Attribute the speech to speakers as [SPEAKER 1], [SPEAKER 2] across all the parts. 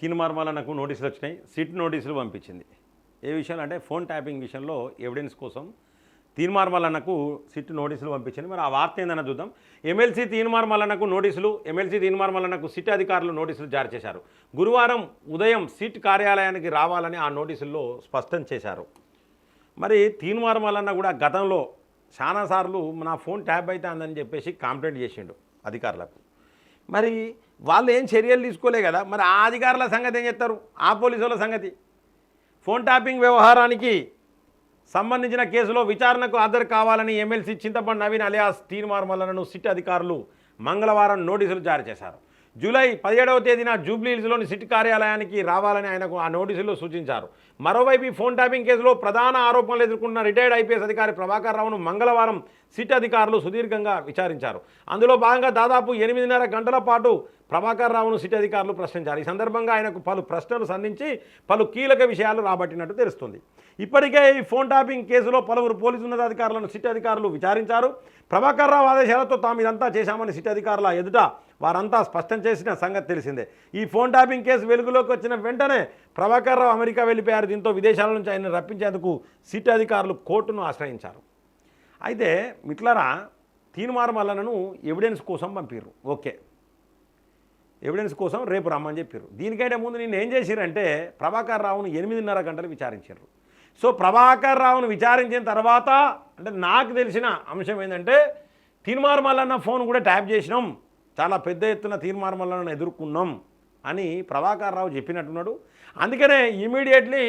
[SPEAKER 1] తీన్మార్మలనకు నోటీసులు వచ్చినాయి. సిట్ నోటీసులు పంపించింది. ఏ విషయాలు అంటే ఫోన్ ట్యాపింగ్ విషయంలో ఎవిడెన్స్ కోసం తీన్మార్మలన్నకు సిట్ నోటీసులు పంపించింది. మరి ఆ వార్త ఏందన్న చూద్దాం. ఎమ్మెల్సీ తీన్మార్మలన్నకు నోటీసులు ఎమ్మెల్సీ తీన్మార్మలన్నకు సిట్ అధికారులు నోటీసులు జారీ చేశారు. గురువారం ఉదయం సిట్ కార్యాలయానికి రావాలని ఆ నోటీసుల్లో స్పష్టం చేశారు. మరి తీన్మార్మలన్న కూడా గతంలో చాలాసార్లు నా ఫోన్ ట్యాప్ అవుతుందని చెప్పేసి కంప్లైంట్ చేసిండు అధికారులకు. మరి వాళ్ళు ఏం చర్యలు తీసుకోలే కదా. మరి ఆ అధికారుల సంగతి ఏం చెప్తారు? ఆ పోలీసుల సంగతి. ఫోన్ ట్యాపింగ్ వ్యవహారానికి సంబంధించిన కేసులో విచారణకు హాజరు కావాలని MLC Chintapandu Naveen alias తీన్మార్మలను SIT అధికారులు మంగళవారం నోటీసులు జారీ చేశారు. జూలై పదిహేడవ తేదీన జూబ్లీహిల్స్లోని సిట్ కార్యాలయానికి రావాలని ఆయనకు ఆ నోటీసులో సూచించారు. మరోవైపు ఫోన్ ట్యాపింగ్ కేసులో ప్రధాన ఆరోపణలు ఎదుర్కొన్న రిటైర్డ్ ఐపీఎస్ అధికారి ప్రభాకర్ రావును మంగళవారం సిట్ అధికారులు సుదీర్ఘంగా విచారించారు. అందులో భాగంగా దాదాపు ఎనిమిదిన్నర గంటల పాటు ప్రభాకర్ రావును సిట్ అధికారులు ప్రశ్నించారు. ఈ సందర్భంగా ఆయనకు పలు ప్రశ్నలు సంధించి పలు కీలక విషయాలు రాబట్టినట్టు తెలుస్తుంది. ఇప్పటికే ఈ ఫోన్ ట్యాపింగ్ కేసులో పలువురు పోలీసు ఉన్నతాధికారులను సిట్ అధికారులు విచారించారు. ప్రభాకర్ రావు ఆదేశాలతో తాము ఇదంతా చేశామని సిట్ అధికారుల ఎదుట వారంతా స్పష్టం చేసిన సంగతి తెలిసిందే. ఈ ఫోన్ ట్యాపింగ్ కేసు వెలుగులోకి వచ్చిన వెంటనే ప్రభాకర్ రావు అమెరికా వెళ్ళిపోయారు. దీంతో విదేశాల నుంచి ఆయన రప్పించేందుకు సిట్ అధికారులు కోర్టును ఆశ్రయించారు. అయితే మిట్లరా తీన్మార్ మల్లనను ఎవిడెన్స్ కోసం పంపారు ఓకే. ఎవిడెన్స్ కోసం రేపు రమ్మని చెప్పారు దీనికంటే ముందు నేను ఏం చేసిరంటే ప్రభాకర్ రావును ఎనిమిదిన్నర గంటలు విచారించారు సో ప్రభాకర్ రావును విచారించిన తర్వాత అంటే నాకు తెలిసిన అంశం ఏంటంటే తీన్మార్ మల్లన్న ఫోన్ కూడా ట్యాప్ చేసినాం. చాలా పెద్ద ఎత్తున తీర్మానములను ఎదుర్కొన్నాం అని ప్రభాకర్ రావు చెప్పినట్టున్నాడు. అందుకనే ఇమీడియట్లీ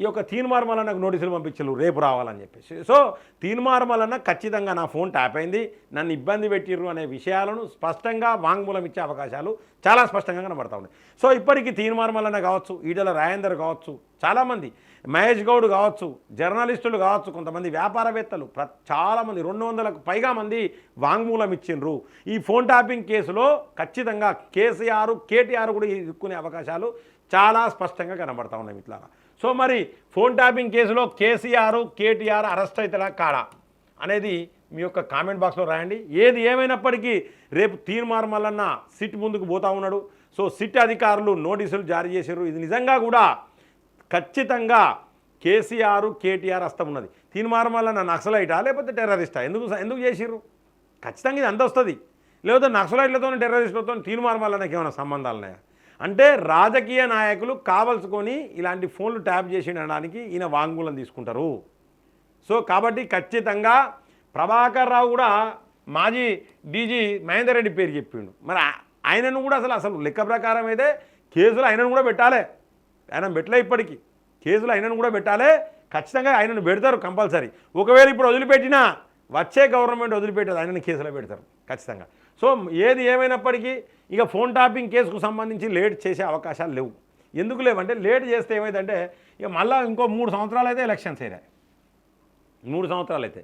[SPEAKER 1] ఈ యొక్క తీన్మార్మలన్నకు నోటీసులు పంపించలు రేపు రావాలని చెప్పేసి. సో తీన్మార్మలన్న ఖచ్చితంగా నా ఫోన్ ట్యాప్ అయింది. నన్ను ఇబ్బంది పెట్టిర్రు అనే విషయాలను స్పష్టంగా వాంగ్మూలం ఇచ్చే అవకాశాలు చాలా స్పష్టంగా కనబడతా ఉన్నాయి. సో ఇప్పటికీ తీన్మార్మలన్న కావచ్చు ఈడల రాయందర్ కావచ్చు చాలామంది మహేష్ గౌడ్ కావచ్చు జర్నలిస్టులు కావచ్చు కొంతమంది వ్యాపారవేత్తలు ప్ర చాలామంది రెండు వందలకు పైగా మంది వాంగ్మూలం ఇచ్చిండ్రు. ఈ ఫోన్ ట్యాపింగ్ కేసులో ఖచ్చితంగా కేసీఆర్ కేటీఆర్ కూడా ఇరుక్కునే అవకాశాలు చాలా స్పష్టంగా కనబడతా ఉన్నాయి ఇట్లా సో మరి ఫోన్ ట్యాపింగ్ కేసులో కేసీఆర్ కేటీఆర్ అరెస్ట్ అవుతాడా కాడా? అనేది మీ యొక్క కామెంట్ బాక్స్లో రాయండి. ఏది ఏమైనప్పటికీ రేపు తీర్మార్ మల్లన్న సిట్ ముందుకు పోతా ఉన్నాడు. సో సిట్ అధికారులు నోటీసులు జారీ చేశారు. ఇది నిజంగా కూడా ఖచ్చితంగా కేసీఆర్ కేటీఆర్ హస్తం ఉన్నది. తీర్మార్ మల్లన్న నక్సలైటా లేకపోతే టెర్రరిస్టా? ఎందుకు ఎందుకు చేసిర్రు? ఖచ్చితంగా ఇది అంత వస్తుంది లేకపోతే నక్సలైట్లతో టెర్రరిస్టులతో తీర్మార్ మల్లన్నకి ఏమైనా సంబంధాలు ఉన్నాయా అంటే రాజకీయ నాయకులు కావలసుకొని ఇలాంటి ఫోన్లు ట్యాప్ చేసి అనడానికి ఈయన వాంగ్మూలం తీసుకుంటారు. సో కాబట్టి ఖచ్చితంగా ప్రభాకర్ రావు కూడా మాజీ డీజీ మహేందర్ రెడ్డి పేరు చెప్పిండు. మరి ఆయనను కూడా అసలు అసలు లెక్క ప్రకారం అయితే కేసులు ఆయనను కూడా పెట్టాలి. ఆయన పెట్టలే ఇప్పటికీ. కేసులు ఆయనను కూడా పెట్టాలి. ఖచ్చితంగా ఆయనను పెడతారు కంపల్సరీ. ఒకవేళ ఇప్పుడు వదిలిపెట్టినా వచ్చే గవర్నమెంట్ వదిలిపెట్టదు ఆయనను కేసులో పెడతారు ఖచ్చితంగా. సో ఏది ఏమైనప్పటికీ ఇక ఫోన్ టాపింగ్ కేసుకు సంబంధించి లేట్ చేసే అవకాశాలు లేవు. ఎందుకు లేవంటే లేట్ చేస్తే ఏమైందంటే ఇక మళ్ళీ ఇంకో మూడు సంవత్సరాలు అయితే ఎలక్షన్స్ అయినాయి. మూడు సంవత్సరాలు అయితే.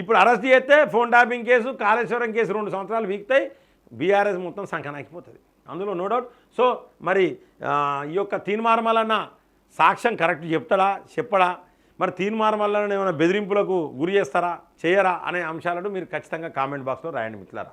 [SPEAKER 1] ఇప్పుడు అరెస్ట్ చేస్తే phone tapping case Kaleshwaram case రెండు సంవత్సరాలు వీక్తాయి బీఆర్ఎస్ మొత్తం సంకనాకిపోతుంది. అందులో నో డౌట్ సో మరి ఈ యొక్క తీన్మార్మలన్న సాక్ష్యం కరెక్ట్ చెప్తాడా చెప్పడా? మరి తీన్మార్మలన్న ఏమైనా బెదిరింపులకు గురి చేస్తారా చేయరా అనే అంశాలను మీరు ఖచ్చితంగా కామెంట్ బాక్స్లో రాయండి మిత్రులారా.